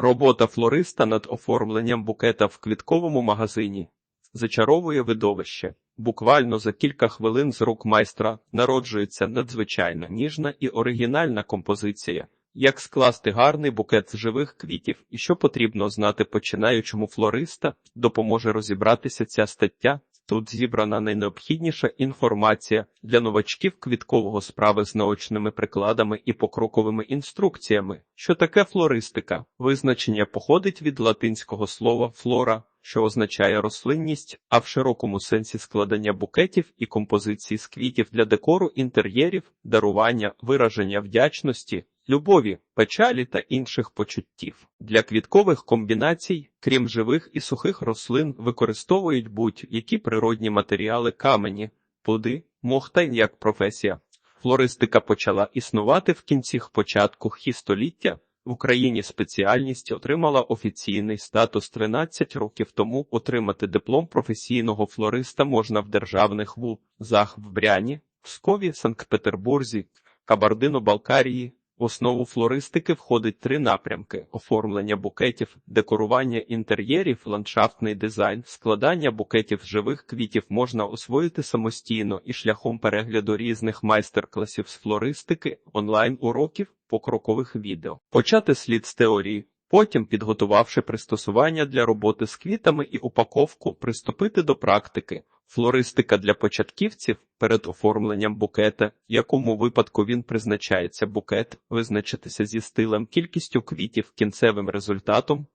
Робота флориста над оформленням букета в квітковому магазині зачаровує видовище. Буквально за кілька хвилин з рук майстра народжується надзвичайно ніжна і оригінальна композиція. Як скласти гарний букет з живих квітів і що потрібно знати починаючому флориста, допоможе розібратися ця стаття. Тут зібрана найнеобхідніша інформація для новачків квіткового справи з наочними прикладами і покроковими інструкціями. Що таке флористика? Визначення походить від латинського слова флора, що означає рослинність, а в широкому сенсі складання букетів і композиції з квітів для декору інтер'єрів, дарування, вираження вдячності, любові, печалі та інших почуттів. Для квіткових комбінацій, крім живих і сухих рослин, використовують будь-які природні матеріали камені, плоди, мох та як професія. Флористика почала існувати в кінцях початку хі століття. В Україні спеціальність отримала офіційний статус 13 років тому. Отримати диплом професійного флориста можна в державних вузах в Бряні, Пскові, Санкт-Петербурзі, Кабардино-Балкарії. В основу флористики входить три напрямки: оформлення букетів, декорування інтер'єрів, ландшафтний дизайн, складання букетів живих квітів можна освоїти самостійно і шляхом перегляду різних майстер-класів з флористики, онлайн-уроків, покрокових відео. Почати слід з теорії. Потім, підготувавши пристосування для роботи з квітами і упаковку, приступити до практики. Флористика для початківців перед оформленням букета, в якому випадку він призначається. Букет, визначитися зі стилем, кількістю квітів, кінцевим результатом,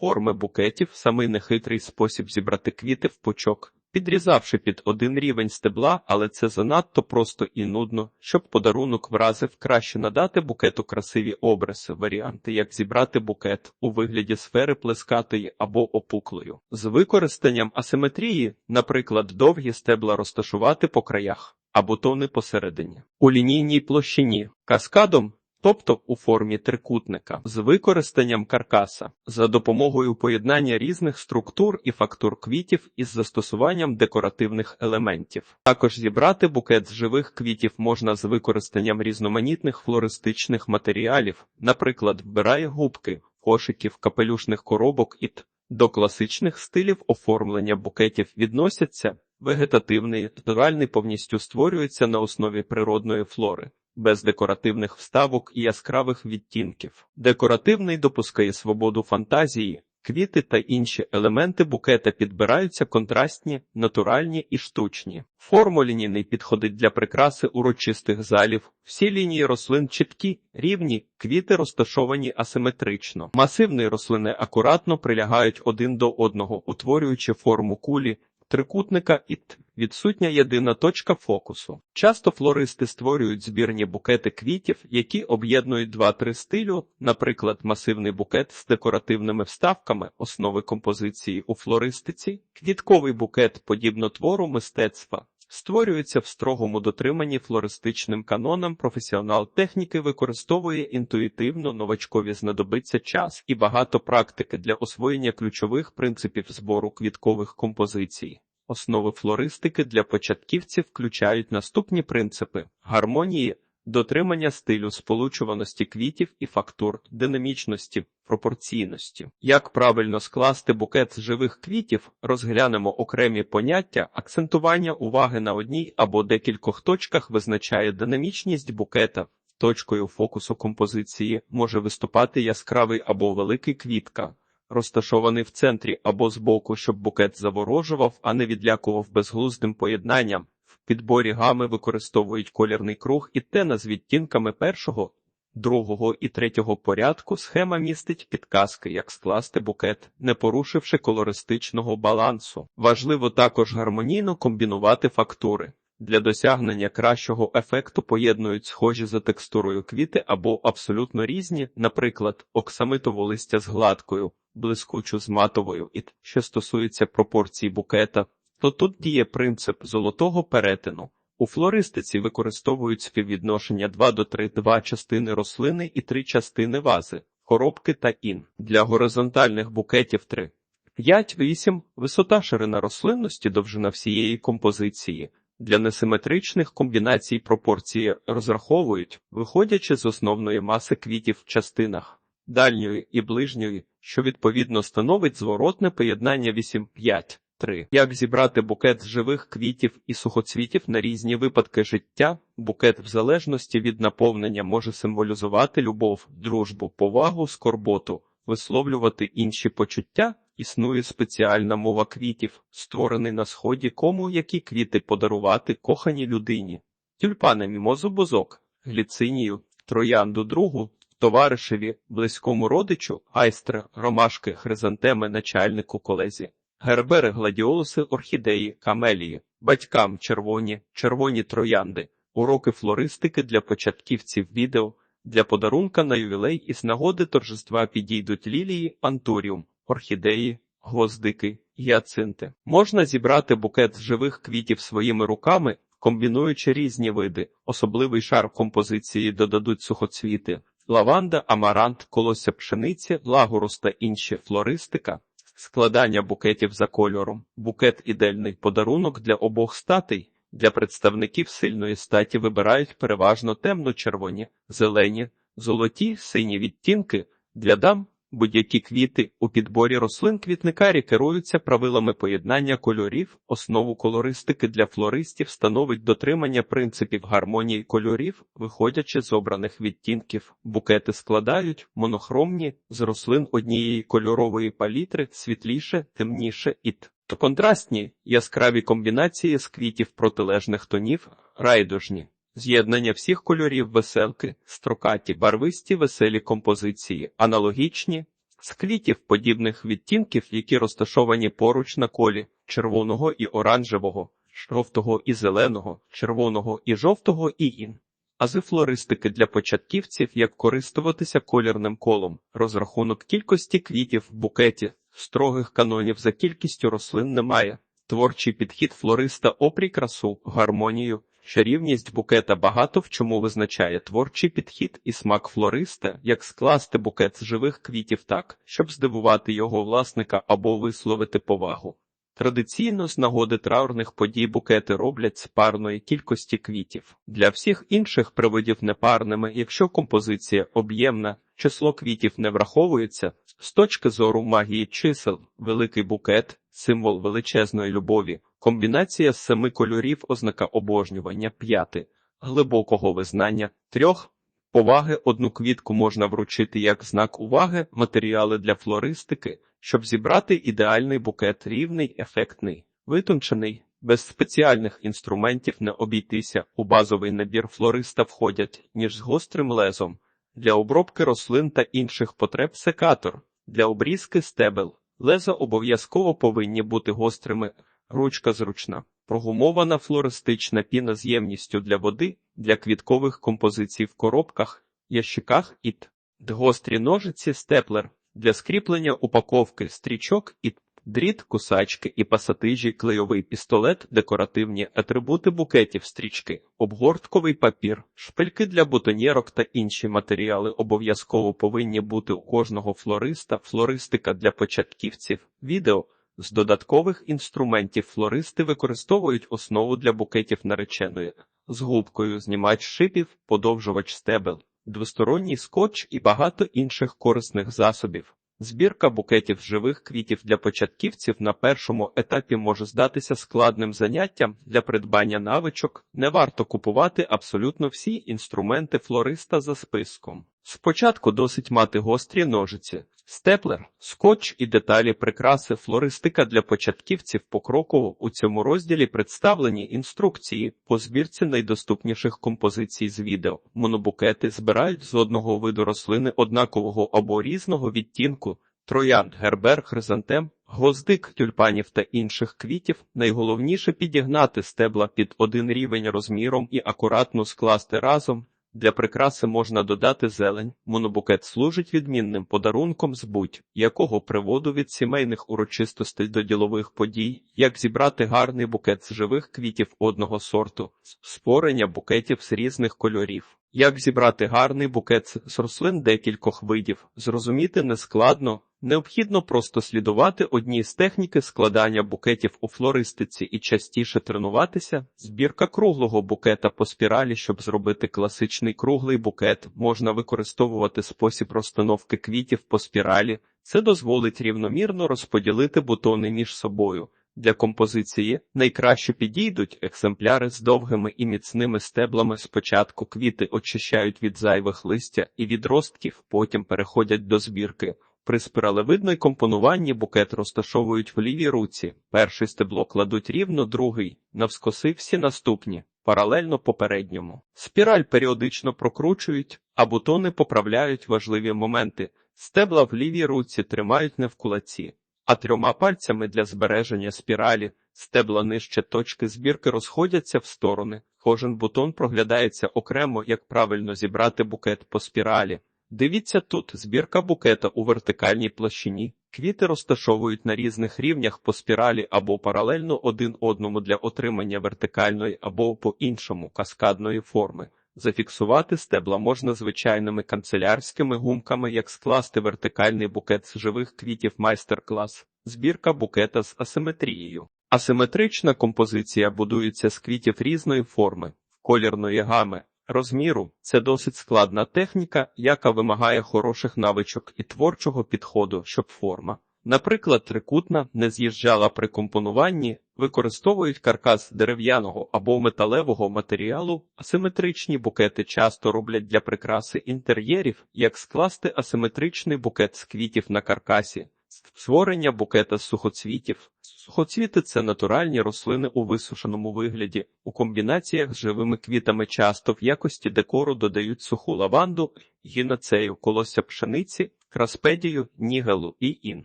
форми букетів, самий нехитрий спосіб зібрати квіти в пучок, підрізавши під один рівень стебла, але це занадто просто і нудно, щоб подарунок вразив краще надати букету красиві образи, варіанти, як зібрати букет у вигляді сфери плескатої або опуклою, з використанням асиметрії, наприклад, довгі стебла розташувати по краях. А бутони посередині у лінійній площині каскадом тобто у формі трикутника, з використанням каркаса, за допомогою поєднання різних структур і фактур квітів із застосуванням декоративних елементів. Також зібрати букет з живих квітів можна з використанням різноманітних флористичних матеріалів, наприклад, вбирає губки, кошиків, капелюшних коробок і т. До класичних стилів оформлення букетів відносяться вегетативний, натуральний повністю створюється на основі природної флори без декоративних вставок і яскравих відтінків. Декоративний допускає свободу фантазії, квіти та інші елементи букета підбираються контрастні, натуральні і штучні. Формолінійний підходить для прикраси урочистих залів. Всі лінії рослин чіткі, рівні, квіти розташовані асиметрично. Масивні рослини акуратно прилягають один до одного, утворюючи форму кулі, трикутника і т. Відсутня єдина точка фокусу. Часто флористи створюють збірні букети квітів, які об'єднують два-три стилю, наприклад, масивний букет з декоративними вставками, основи композиції у флористиці, квітковий букет, подібно твору мистецтва. Створюється в строгому дотриманні флористичним канонам. Професіонал техніки використовує інтуїтивно, новачкові знадобиться час і багато практики для освоєння ключових принципів збору квіткових композицій. Основи флористики для початківців включають наступні принципи: гармонії, дотримання стилю сполучуваності квітів і фактур, динамічності, пропорційності. Як правильно скласти букет з живих квітів, розглянемо окремі поняття, акцентування уваги на одній або декількох точках визначає динамічність букета. Точкою фокусу композиції може виступати яскравий або великий квітка розташований в центрі або збоку, щоб букет заворожував, а не відлякував безглуздим поєднанням. Підборі гами використовують колірний круг і тена з відтінками першого, другого і третього порядку. Схема містить підказки, як скласти букет, не порушивши колористичного балансу. Важливо також гармонійно комбінувати фактури. Для досягнення кращого ефекту поєднують схожі за текстурою квіти або абсолютно різні, наприклад, оксамитове листя з гладкою, блискучу з матовою, і що стосується пропорцій букета, то тут діє принцип золотого перетину. У флористиці використовують співвідношення 2 до 3, 2 частини рослини і 3 частини вази, коробки та ін. Для горизонтальних букетів 3. 5-8 висота ширина рослинності довжина всієї композиції. Для несиметричних комбінацій пропорції розраховують, виходячи з основної маси квітів в частинах. дальньої і ближньої, що відповідно становить зворотне поєднання 8-5. 3. Як зібрати букет з живих квітів і сухоцвітів на різні випадки життя? Букет в залежності від наповнення може символізувати любов, дружбу, повагу, скорботу, висловлювати інші почуття. Існує спеціальна мова квітів, створений на сході, кому які квіти подарувати коханій людині. Тюльпани мімозу бузок, гліцинію, троянду другу, товаришеві, близькому родичу, айстра, ромашки, хризантеми, начальнику колезі. Гербери, гладіолуси, орхідеї, камелії, батькам червоні, червоні троянди, уроки флористики для початківців відео, для подарунка на ювілей із нагоди торжества підійдуть лілії, антуріум, орхідеї, гвоздики, гіацинти. Можна зібрати букет з живих квітів своїми руками, комбінуючи різні види. Особливий шар композиції додадуть сухоцвіти, лаванда, амарант, колося пшениці, лагурус та інші флористика. Складання букетів за кольором. Букет ідельний подарунок для обох статей. Для представників сильної статі вибирають переважно темно-червоні, зелені, золоті, сині відтінки. Для дам будь-які квіти у підборі рослин квітникарі керуються правилами поєднання кольорів. Основу колористики для флористів становить дотримання принципів гармонії кольорів, виходячи з обраних відтінків. Букети складають монохромні з рослин однієї кольорової палітри, світліше, темніше і т. Контрастні яскраві комбінації з квітів протилежних тонів, райдужні. З'єднання всіх кольорів веселки, строкаті, барвисті веселі композиції, аналогічні з квітів подібних відтінків, які розташовані поруч на колі червоного і оранжевого, жовтого і зеленого, червоного і жовтого і ін. Ази флористики для початківців, як користуватися колірним колом, розрахунок кількості квітів в букеті, строгих канонів за кількістю рослин немає. Творчий підхід флориста опрій красу, гармонію, чарівність букета багато в чому визначає творчий підхід і смак флориста, як скласти букет з живих квітів так, щоб здивувати його власника або висловити повагу. Традиційно з нагоди траурних подій букети роблять з парної кількості квітів. Для всіх інших приводів непарними, якщо композиція об'ємна, число квітів не враховується. З точки зору магії чисел, великий букет, символ величезної любові, комбінація семи кольорів, ознака обожнювання п'яти, глибокого визнання трьох. Поваги одну квітку можна вручити як знак уваги, матеріали для флористики, щоб зібрати ідеальний букет рівний, ефектний, витончений, без спеціальних інструментів не обійтися. У базовий набір флориста входять ніж з гострим лезом, для обробки рослин та інших потреб секатор, для обрізки стебел. Леза обов'язково повинні бути гострими, ручка зручна, прогумована флористична піна з ємністю для води, для квіткових композицій в коробках, ящиках і т. Гострі ножиці степлер для скріплення упаковки стрічок і дріт, кусачки і пасатижі, клейовий пістолет, декоративні атрибути букетів, стрічки, обгортковий папір, шпильки для бутоньєрок та інші матеріали обов'язково повинні бути у кожного флориста, флористика для початківців, відео. З додаткових інструментів флористи використовують основу для букетів нареченої, з губкою знімач шипів, подовжувач стебел, двосторонній скотч і багато інших корисних засобів. Збірка букетів живих квітів для початківців на першому етапі може здатися складним заняттям для придбання навичок. Не варто купувати абсолютно всі інструменти флориста за списком. Спочатку досить мати гострі ножиці, степлер, скотч і деталі прикраси флористика для початківців покроково у цьому розділі представлені інструкції по збірці найдоступніших композицій з відео. Монобукети збирають з одного виду рослини однакового або різного відтінку. Троянд, гербер, хризантем, гвоздик, тюльпанів та інших квітів найголовніше підігнати стебла під один рівень розміром і акуратно скласти разом. Для прикраси можна додати зелень. Монобукет служить відмінним подарунком з будь-якого приводу від сімейних урочистостей до ділових подій, як зібрати гарний букет з живих квітів одного сорту, створення букетів з різних кольорів. Як зібрати гарний букет з рослин декількох видів, зрозуміти нескладно. Необхідно просто слідувати одній з техніки складання букетів у флористиці і частіше тренуватися. Збірка круглого букета по спіралі, щоб зробити класичний круглий букет, можна використовувати спосіб розстановки квітів по спіралі. Це дозволить рівномірно розподілити бутони між собою. Для композиції найкраще підійдуть екземпляри з довгими і міцними стеблами. Спочатку квіти очищають від зайвих листя і відростків, потім переходять до збірки. При спіралевидної компонуванні букет розташовують в лівій руці. Перший стебло кладуть рівно, другий навскоси всі наступні, паралельно попередньому. Спіраль періодично прокручують, а бутони поправляють важливі моменти. Стебла в лівій руці тримають не в кулаці, а трьома пальцями для збереження спіралі. Стебла нижче точки збірки розходяться в сторони. Кожен бутон проглядається окремо, як правильно зібрати букет по спіралі. Дивіться тут збірка букета у вертикальній площині. Квіти розташовують на різних рівнях по спіралі або паралельно один одному для отримання вертикальної або по іншому каскадної форми. Зафіксувати стебла можна звичайними канцелярськими гумками, як скласти вертикальний букет з живих квітів майстер-клас, збірка букета з асиметрією. Асиметрична композиція будується з квітів різної форми, колірної гами, розміру. Це досить складна техніка, яка вимагає хороших навичок і творчого підходу, щоб форма. Наприклад, трикутна не з'їжджала при компонуванні, використовують каркас дерев'яного або металевого матеріалу. Асиметричні букети часто роблять для прикраси інтер'єрів, як скласти асиметричний букет з квітів на каркасі, створення букета з сухоцвітів. Сухоцвіти це натуральні рослини у висушеному вигляді. У комбінаціях з живими квітами часто в якості декору додають суху лаванду, гінацею, колосся пшениці, краспедію, нігелу і ін.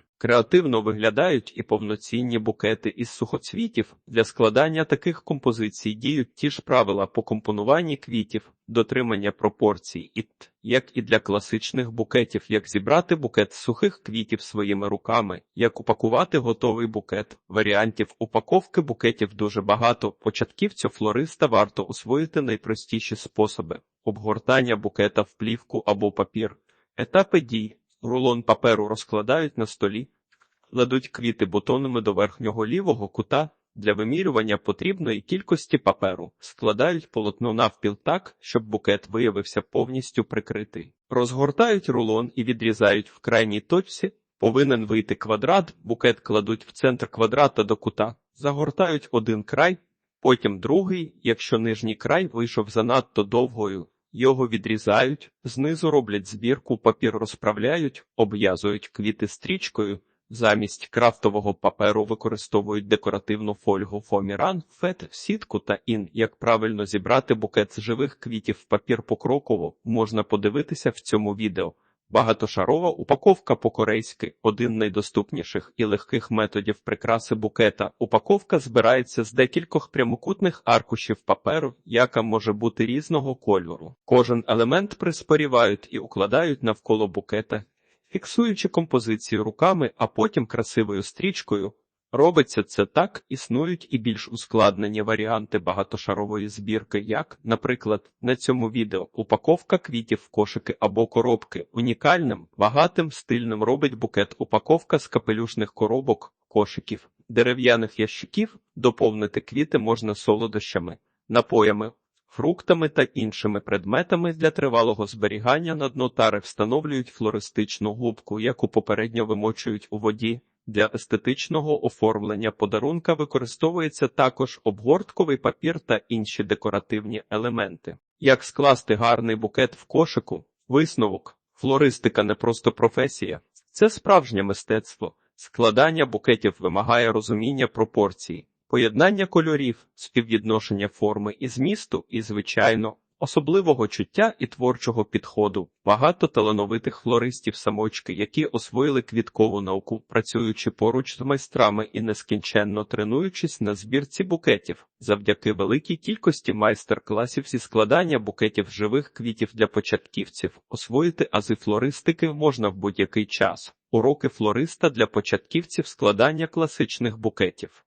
Креативно виглядають і повноцінні букети із сухоцвітів. Для складання таких композицій діють ті ж правила по компонуванні квітів, дотримання пропорцій, і т, як і для класичних букетів, як зібрати букет сухих квітів своїми руками, як упакувати готовий букет. Варіантів упаковки букетів дуже багато. Початківцю флориста варто освоїти найпростіші способи обгортання букета в плівку або папір, етапи дій. Рулон паперу розкладають на столі, кладуть квіти бутонами до верхнього лівого кута. Для вимірювання потрібної кількості паперу складають полотно навпіл так, щоб букет виявився повністю прикритий. Розгортають рулон і відрізають в крайній точці. Повинен вийти квадрат, букет кладуть в центр квадрата до кута, загортають один край, потім другий, якщо нижній край вийшов занадто довгою. Його відрізають, знизу роблять збірку, папір розправляють, обв'язують квіти стрічкою. Замість крафтового паперу використовують декоративну фольгу фоміран, фет, сітку та ін. Як правильно зібрати букет з живих квітів в папір покроково, можна подивитися в цьому відео. Багатошарова упаковка по-корейськи один найдоступніших і легких методів прикраси букета. Упаковка збирається з декількох прямокутних аркушів паперу, яка може бути різного кольору. Кожен елемент приспорівають і укладають навколо букета, фіксуючи композицію руками, а потім красивою стрічкою. Робиться це так, існують і більш ускладнені варіанти багатошарової збірки, як, наприклад, на цьому відео упаковка квітів в кошики або коробки. Унікальним, багатим, стильним робить букет упаковка з капелюшних коробок, кошиків, дерев'яних ящиків, доповнити квіти можна солодощами, напоями, фруктами та іншими предметами для тривалого зберігання на дно тари встановлюють флористичну губку, яку попередньо вимочують у воді. Для естетичного оформлення подарунка використовується також обгортковий папір та інші декоративні елементи. Як скласти гарний букет в кошику? Висновок. Флористика не просто професія, це справжнє мистецтво. Складання букетів вимагає розуміння пропорцій, поєднання кольорів, співвідношення форми і змісту, і, звичайно, особливого чуття і творчого підходу, багато талановитих флористів самочки, які освоїли квіткову науку, працюючи поруч з майстрами і нескінченно тренуючись на збірці букетів, завдяки великій кількості майстер-класів зі складання букетів живих квітів для початківців, освоїти ази флористики можна в будь-який час. Уроки флориста для початківців складання класичних букетів.